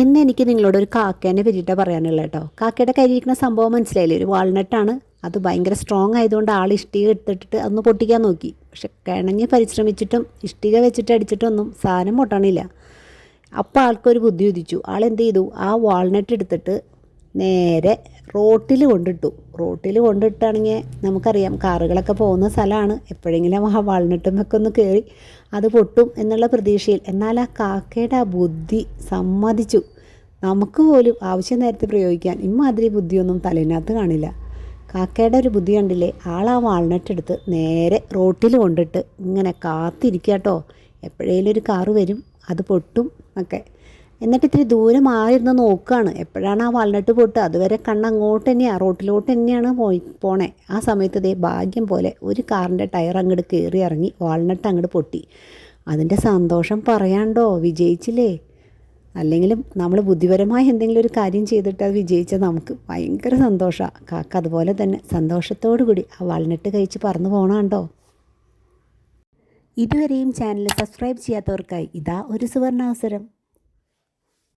എന്ന് എനിക്ക് നിങ്ങളോട് ഒരു കാക്കേനെ പറ്റിയിട്ടാണ് പറയാനുള്ളത് കേട്ടോ കാക്കയുടെ കയ്യിലിരിക്കുന്ന സംഭവം മനസ്സിലായില്ലേ? ഒരു വാൾനട്ടാണ് അത് ഭയങ്കര സ്ട്രോങ് ആയതുകൊണ്ട് ആൾ ഇഷ്ടിക എടുത്തിട്ട് അതൊന്ന് പൊട്ടിക്കാൻ നോക്കി. പക്ഷെ കിണഞ്ഞ് പരിശ്രമിച്ചിട്ടും ഇഷ്ടിക വെച്ചിട്ട് അടിച്ചിട്ടൊന്നും സാധനം പൊട്ടണില്ല. അപ്പോൾ ആൾക്കൊരു ബുദ്ധി ഉദിച്ചു. ആൾ എന്ത് ചെയ്തു? ആ വാൾനട്ട് എടുത്തിട്ട് നേരെ റോട്ടിൽ കൊണ്ടിട്ടു. റോട്ടിൽ കൊണ്ടിട്ടാണെങ്കിൽ നമുക്കറിയാം കാറുകളൊക്കെ പോകുന്ന സ്ഥലമാണ്. എപ്പോഴെങ്കിലും ആ വാൾനട്ടുമൊക്കെ ഒന്ന് കയറി അത് പൊട്ടും എന്നുള്ള പ്രതീക്ഷയിൽ. എന്നാൽ ആ കാക്കയുടെ ആ ബുദ്ധി സമ്മതിച്ചു. നമുക്ക് പോലും ആവശ്യ നേരത്തെ പ്രയോഗിക്കാൻ ഇമ്മാതിരി ബുദ്ധിയൊന്നും തലേനകത്ത് കാണില്ല. കാക്കയുടെ ഒരു ബുദ്ധി കണ്ടില്ലേ? ആൾ ആ വാൾനട്ട് എടുത്ത് നേരെ റോട്ടിൽ കൊണ്ടിട്ട് ഇങ്ങനെ കാത്തിരിക്കുക കേട്ടോ എപ്പോഴേലും ഒരു കാറ് വരും അത് പൊട്ടും ഒക്കെ എന്നിട്ട് ഇത്തിരി ദൂരെ മാറിയിരുന്ന് നോക്കുകയാണ് എപ്പോഴാണ് ആ വാൾനട്ട് പൊട്ട് അതുവരെ കണ്ണ് അങ്ങോട്ട് തന്നെയാണ് റോട്ടിലോട്ട് തന്നെയാണ് പോയി പോണേ. ആ സമയത്ത് ഇതേ ഭാഗ്യം പോലെ ഒരു കാറിന്റെ ടയർ അങ്ങോട്ട് കയറി ഇറങ്ങി വാൾനട്ട് അങ്ങോട്ട് പൊട്ടി. അതിന്റെ സന്തോഷം പറയാണ്ടോ? വിജയിച്ചില്ലേ? അല്ലെങ്കിലും നമ്മൾ ബുദ്ധിപരമായി എന്തെങ്കിലും ഒരു കാര്യം ചെയ്തിട്ട് അത് വിജയിച്ചാൽ നമുക്ക് ഭയങ്കര സന്തോഷമാണ് കാക്ക അതുപോലെ തന്നെ സന്തോഷത്തോടു കൂടി ആ വാൾനട്ട് കഴിച്ച് പറന്നു പോകണമുണ്ടോ ഇതുവരെയും ചാനൽ സബ്സ്ക്രൈബ് ചെയ്യാത്തവർക്കായി ഇതാ ഒരു സുവർണാവസരം